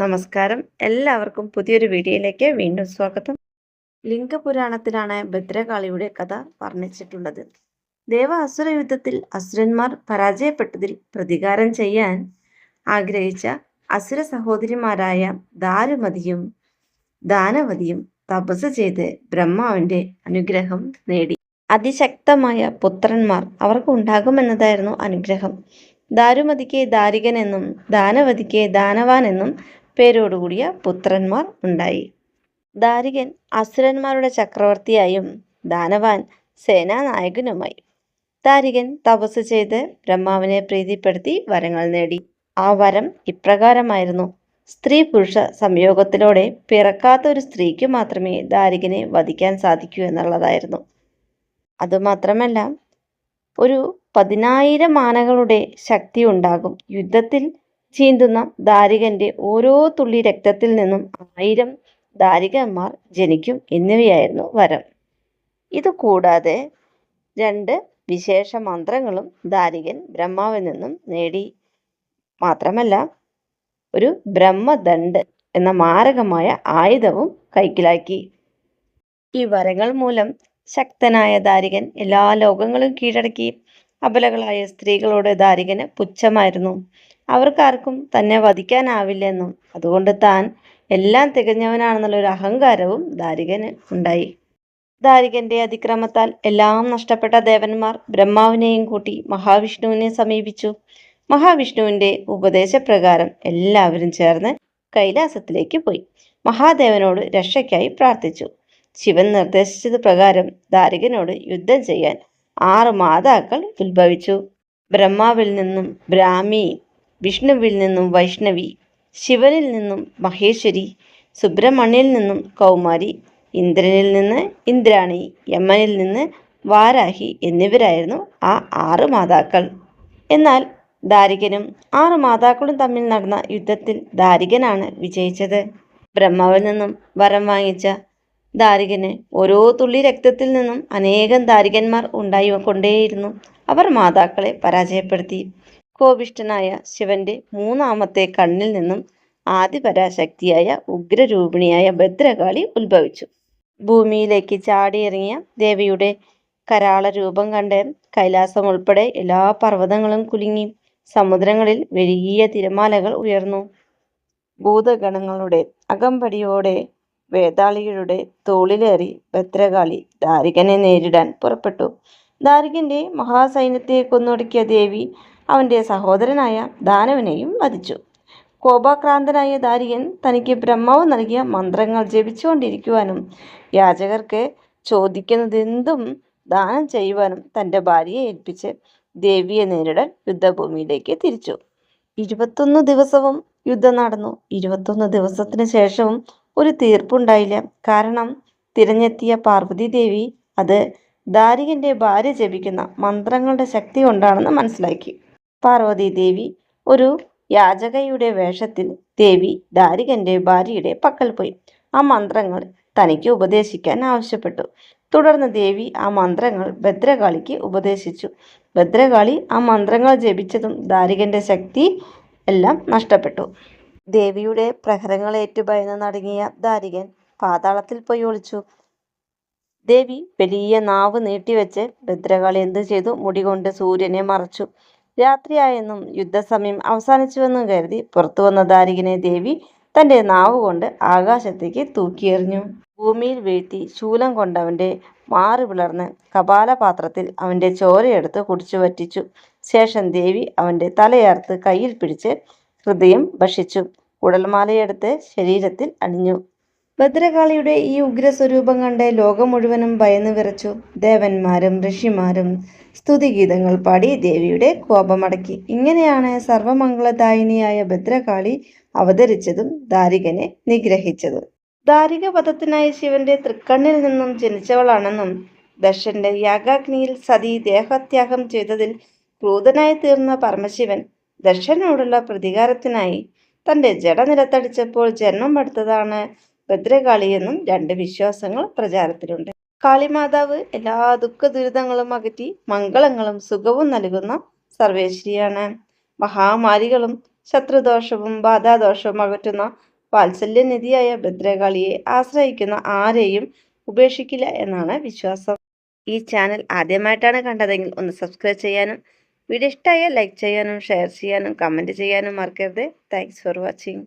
നമസ്കാരം. എല്ലാവർക്കും പുതിയൊരു വീഡിയോയിലേക്ക് വീണ്ടും സ്വാഗതം. ലിംഗപുരാണത്തിലാണ് ഭദ്രകാളിയുടെ കഥ വർണിച്ചിട്ടുള്ളത്. ദേവ അസുര യുദ്ധത്തിൽ അസുരന്മാർ പരാജയപ്പെട്ടതിൽ പ്രതികാരം ചെയ്യാൻ ആഗ്രഹിച്ച അസുര സഹോദരിമാരായ ദാരുമതിയും ദാനവതിയും തപസ് ചെയ്ത് ബ്രഹ്മാവിന്റെ അനുഗ്രഹം നേടി. അതിശക്തമായ പുത്രന്മാർ അവർക്ക് ഉണ്ടാകുമെന്നതായിരുന്നു അനുഗ്രഹം. ദാരുമതിക്ക് ദാരികൻ എന്നും ദാനവതിക്ക് ദാനവാൻ എന്നും പേരോടുകൂടിയ പുത്രന്മാർ ഉണ്ടായി. ദാരികൻ അസുരന്മാരുടെ ചക്രവർത്തിയായും ദാനവാൻ സേനാനായകനുമായി. ദാരികൻ തപസ് ചെയ്ത് ബ്രഹ്മാവിനെ പ്രീതിപ്പെടുത്തി വരങ്ങൾ നേടി. ആ വരം ഇപ്രകാരമായിരുന്നു. സ്ത്രീ പുരുഷ സംയോഗത്തിലൂടെ പിറക്കാത്ത ഒരു സ്ത്രീക്ക് മാത്രമേ ദാരികനെ വധിക്കാൻ സാധിക്കൂ എന്നുള്ളതായിരുന്നു. അതുമാത്രമല്ല ഒരു പതിനായിരം ആനകളുടെ ശക്തി ഉണ്ടാകും. യുദ്ധത്തിൽ ചീന്തുന്ന ദാരികന്റെ ഓരോ തുള്ളി രക്തത്തിൽ നിന്നും ആയിരം ദാരികന്മാർ ജനിക്കും എന്നിവയായിരുന്നു വരം. ഇതുകൂടാതെ രണ്ട് വിശേഷ മന്ത്രങ്ങളും ദാരികൻ ബ്രഹ്മാവിൽ നിന്നും നേടി. മാത്രമല്ല ഒരു ബ്രഹ്മദണ്ഡ് എന്ന മാരകമായ ആയുധവും കൈക്കലാക്കി. ഈ വരങ്ങൾ മൂലം ശക്തനായ ദാരികൻ എല്ലാ ലോകങ്ങളും കീഴടക്കി. അബലകളായ സ്ത്രീകളോട് ദാരികന് പുച്ഛമായിരുന്നു. അവർക്കാർക്കും തന്നെ വധിക്കാനാവില്ലെന്നും അതുകൊണ്ട് താൻ എല്ലാം തികഞ്ഞവനാണെന്നുള്ളൊരു അഹങ്കാരവും ദാരികന് ഉണ്ടായി. ദാരികന്റെ അതിക്രമത്താൽ എല്ലാം നഷ്ടപ്പെട്ട ദേവന്മാർ ബ്രഹ്മാവിനെയും കൂട്ടി മഹാവിഷ്ണുവിനെ സമീപിച്ചു. മഹാവിഷ്ണുവിന്റെ ഉപദേശപ്രകാരം എല്ലാവരും ചേർന്ന് കൈലാസത്തിലേക്ക് പോയി. മഹാദേവനോട് രക്ഷയ്ക്കായി പ്രാർത്ഥിച്ചു. ശിവൻ നിർദ്ദേശിച്ചത് പ്രകാരം ദാരികനോട് യുദ്ധം ചെയ്യാൻ ആറ് മാതാക്കൾ ഉത്ഭവിച്ചു. ബ്രഹ്മാവിൽ നിന്നും ബ്രാഹ്മി വിഷ്ണുവിൽ നിന്നും വൈഷ്ണവി ശിവനിൽ നിന്നും മഹേശ്വരി സുബ്രഹ്മണ്യനിൽ നിന്നും കൗമാരി ഇന്ദ്രനിൽ നിന്ന് ഇന്ദ്രാണി യമനിൽ നിന്ന് വാരാഹി എന്നിവരായിരുന്നു ആ ആറ് മാതാക്കൾ. എന്നാൽ ദാരികനും ആറ് മാതാക്കളും തമ്മിൽ നടന്ന യുദ്ധത്തിൽ ദാരികനാണ് വിജയിച്ചത്. ബ്രഹ്മാവിൽ നിന്നും വരം വാങ്ങിച്ച ദാരികന് ഓരോ തുള്ളി രക്തത്തിൽ നിന്നും അനേകം ദാരികന്മാർ ഉണ്ടായി കൊണ്ടേയിരുന്നു. അവർ മാതാക്കളെ പരാജയപ്പെടുത്തി. കോപിഷ്ഠനായ ശിവന്റെ മൂന്നാമത്തെ കണ്ണിൽ നിന്നും ആദിപരാശക്തിയായ ഉഗ്രരൂപിണിയായ ഭദ്രകാളി ഉത്ഭവിച്ചു. ഭൂമിയിലേക്ക് ചാടിയിറങ്ങിയ ദേവിയുടെ കരാള രൂപം കണ്ട് കൈലാസം ഉൾപ്പെടെ എല്ലാ പർവതങ്ങളും കുലുങ്ങി സമുദ്രങ്ങളിൽ വലിയ തിരമാലകൾ ഉയർന്നു. ഭൂതഗണങ്ങളുടെ അകമ്പടിയോടെ വേതാളികളുടെ തോളിലേറി ഭദ്രകാളി ദാരികനെ നേരിടാൻ പുറപ്പെട്ടു. ദാരികന്റെ മഹാസൈന്യത്തെ കൊന്നൊടുക്കിയ ദേവി അവന്റെ സഹോദരനായ ദാനവനെയും വധിച്ചു. കോപാക്രാന്തനായ ദാരികൻ തനിക്ക് ബ്രഹ്മാവ് നൽകിയ മന്ത്രങ്ങൾ ജപിച്ചുകൊണ്ടിരിക്കുവാനും യാചകർക്ക് ചോദിക്കുന്നതെന്തും ദാനം ചെയ്യുവാനും തന്റെ ഭാര്യയെ ഏൽപ്പിച്ച് ദേവിയെ നേരിടാൻ യുദ്ധഭൂമിയിലേക്ക് തിരിച്ചു. ഇരുപത്തൊന്ന് ദിവസവും യുദ്ധം നടന്നു. ഇരുപത്തൊന്ന് ദിവസത്തിന് ശേഷവും ഒരു തീർപ്പുണ്ടായില്ല. കാരണം തിരഞ്ഞെത്തിയ പാർവതി ദേവി അത് ദാരികന്റെ ഭാര്യ ജപിക്കുന്ന മന്ത്രങ്ങളുടെ ശക്തി കൊണ്ടാണെന്ന് മനസ്സിലാക്കി. പാർവതി ദേവി ഒരു യാചകയുടെ വേഷത്തിൽ ദേവി ദാരികന്റെ ഭാര്യയുടെ പക്കൽ പോയി. ആ മന്ത്രങ്ങൾ തനിക്ക് ഉപദേശിക്കാൻ ആവശ്യപ്പെട്ടു. തുടർന്ന് ദേവി ആ മന്ത്രങ്ങൾ ഭദ്രകാളിക്ക് ഉപദേശിച്ചു. ഭദ്രകാളി ആ മന്ത്രങ്ങൾ ജപിച്ചതും ദാരികന്റെ ശക്തി എല്ലാം നഷ്ടപ്പെട്ടു. ദേവിയുടെ പ്രഹരങ്ങളേറ്റു ഭയന്ന് നടുങ്ങിയ ദാരികൻ പാതാളത്തിൽ പോയി ഒളിച്ചു. ദേവി വലിയ നാവ് നീട്ടിവെച്ച് ഭദ്രകാളി എന്തു ചെയ്തു? മുടി കൊണ്ട് സൂര്യനെ മറച്ചു. രാത്രിയായെന്നും യുദ്ധസമയം അവസാനിച്ചുവെന്നും കരുതി പുറത്തു വന്ന ദാരികനെ ദേവി തന്റെ നാവ് കൊണ്ട് ആകാശത്തേക്ക് തൂക്കിയെറിഞ്ഞു. ഭൂമിയിൽ വീഴ്ത്തി ശൂലം കൊണ്ടവന്റെ മാറി പിളർന്ന് കപാലപാത്രത്തിൽ അവന്റെ ചോരയെടുത്ത് കുടിച്ചു വറ്റിച്ചു ശേഷം ദേവി അവന്റെ തലയർത്ത് കയ്യിൽ പിടിച്ച് ഹൃദയം ഭക്ഷിച്ചു. കുടൽമാലയെടുത്ത് ശരീരത്തിൽ അണിഞ്ഞു. ഭദ്രകാളിയുടെ ഈ ഉഗ്രസ്വരൂപം കണ്ട് ലോകം മുഴുവനും ഭയന്നു വിറച്ചു. ദേവന്മാരും ഋഷിമാരും സ്തുതിഗീതങ്ങൾ പാടി ദേവിയുടെ കോപമടക്കി. ഇങ്ങനെയാണ് സർവമംഗളദായിനിയായ ഭദ്രകാളി അവതരിച്ചതും ദാരികനെ നിഗ്രഹിച്ചതും. ദാരിക പദത്തിനായി ശിവന്റെ തൃക്കണ്ണിൽ നിന്നും ജനിച്ചവളാണെന്നും ദശന്റെ യാഗാഗ്നിയിൽ സതി ദേഹത്യാഗം ചെയ്തതിൽ ക്രൂതനായി തീർന്ന പരമശിവൻ ദശനോടുള്ള പ്രതികാരത്തിനായി തന്റെ ജഡ നിലത്തടിച്ചപ്പോൾ ജന്മം എടുത്തതാണ് ഭദ്രകാളിയെന്നും രണ്ട് വിശ്വാസങ്ങൾ പ്രചാരത്തിലുണ്ട്. കാളിമാതാവ് എല്ലാ ദുഃഖ ദുരിതങ്ങളും അകറ്റി മംഗളങ്ങളും സുഖവും നൽകുന്ന സർവേശ്വരിയാണ്. മഹാമാരികളും ശത്രുദോഷവും ബാധാദോഷവും അകറ്റുന്ന വാത്സല്യനിധിയായ ഭദ്രകാളിയെ ആശ്രയിക്കുന്ന ആരെയും ഉപേക്ഷിക്കില്ല എന്നാണ് വിശ്വാസം. ഈ ചാനൽ ആദ്യമായിട്ടാണ് കണ്ടതെങ്കിൽ ഒന്ന് സബ്സ്ക്രൈബ് ചെയ്യാനും വീഡിയോ ഇഷ്ടമായ ലൈക്ക് ചെയ്യാനും ഷെയർ ചെയ്യാനും കമന്റ് ചെയ്യാനും മറക്കരുത്. Thanks for watching.